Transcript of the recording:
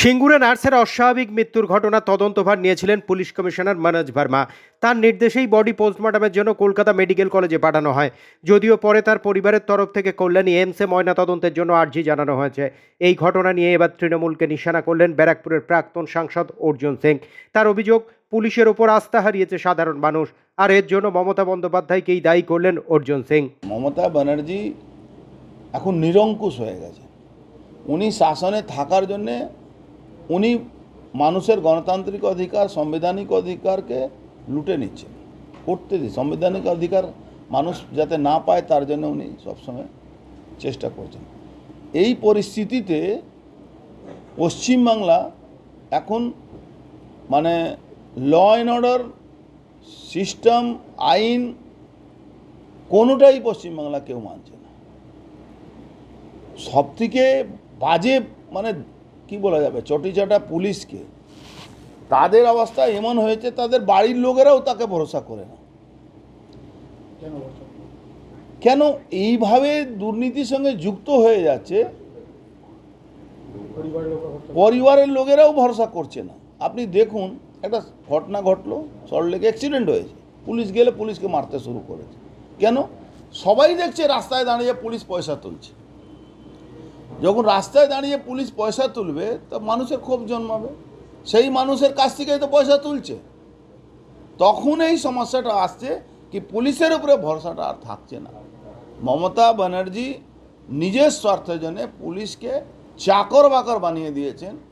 সিঙ্গুরে নার্সের অস্বাভাবিক মৃত্যুর ঘটনা তদন্তভার নিয়েছিলেন পুলিশ কমিশনার মনোজ ভার্মা। তার নির্দেশেই বডি পোস্টমর্টমের জন্য কলকাতা মেডিকেল কলেজে পাঠানো হয়। যদিও পরে তার পরিবারের তরফ থেকে কল্যাণী এমসে ময়নাতদন্তের জন্য আর্জি জানানো হয়েছে। এই ঘটনা নিয়ে এবার তৃণমূলকে নিশানা করলেন ব্যারাকপুরের প্রাক্তন সাংসদ অর্জুন সিং। তার অভিযোগ, পুলিশের ওপর আস্থা হারিয়েছে সাধারণ মানুষ। আর এর জন্য মমতা বন্দ্যোপাধ্যায়কেই দায়ী করলেন অর্জুন সিং। মমতা ব্যানার্জি এখন নিরঙ্কুশ হয়ে গেছে। উনি শাসনে থাকার জন্যে উনি মানুষের গণতান্ত্রিক অধিকার, সাংবিধানিক অধিকারকে লুটে নিচ্ছেন করতে দিই সাংবিধানিক অধিকার মানুষ যাতে না পায়, তার জন্য উনি সবসময় চেষ্টা করছেন। এই পরিস্থিতিতে পশ্চিমবাংলা এখন মানে ল অ্যান্ড অর্ডার সিস্টেম, আইন কোনোটাই পশ্চিমবাংলা কেউ মানছে না। সব থেকে বাজে মানে কি বলা যাবে? চটিচাটা পুলিশকে। তাদের অবস্থা এমন হয়েছে তাদের বাড়ির লোকেরাও তাকে ভরসা করে না। কেন এইভাবে দুর্নীতির সঙ্গে যুক্ত হয়ে যাচ্ছে পরিবারের লোকেরাও ভরসা করছে না। আপনি দেখুন একটা ঘটনা ঘটলো সল্টলেকে অ্যাক্সিডেন্ট হয়েছে। পুলিশ গেলে পুলিশকে মারতে শুরু করেছে। কেন? সবাই দেখছে রাস্তায় দাঁড়িয়ে পুলিশ পয়সা তুলছে। যখন রাস্তায় দাঁড়িয়ে পুলিশ পয়সা তুলবে, তো মানুষের ক্ষোভ জন্মাবে। সেই মানুষের কাছ থেকেই তো পয়সা তুলছে। তখন এই সমস্যাটা আসছে কি পুলিশের উপরে ভরসাটা আর থাকছে না। মমতা ব্যানার্জি নিজের স্বার্থের জন্যে পুলিশকে চাকর বাকর বানিয়ে দিয়েছেন।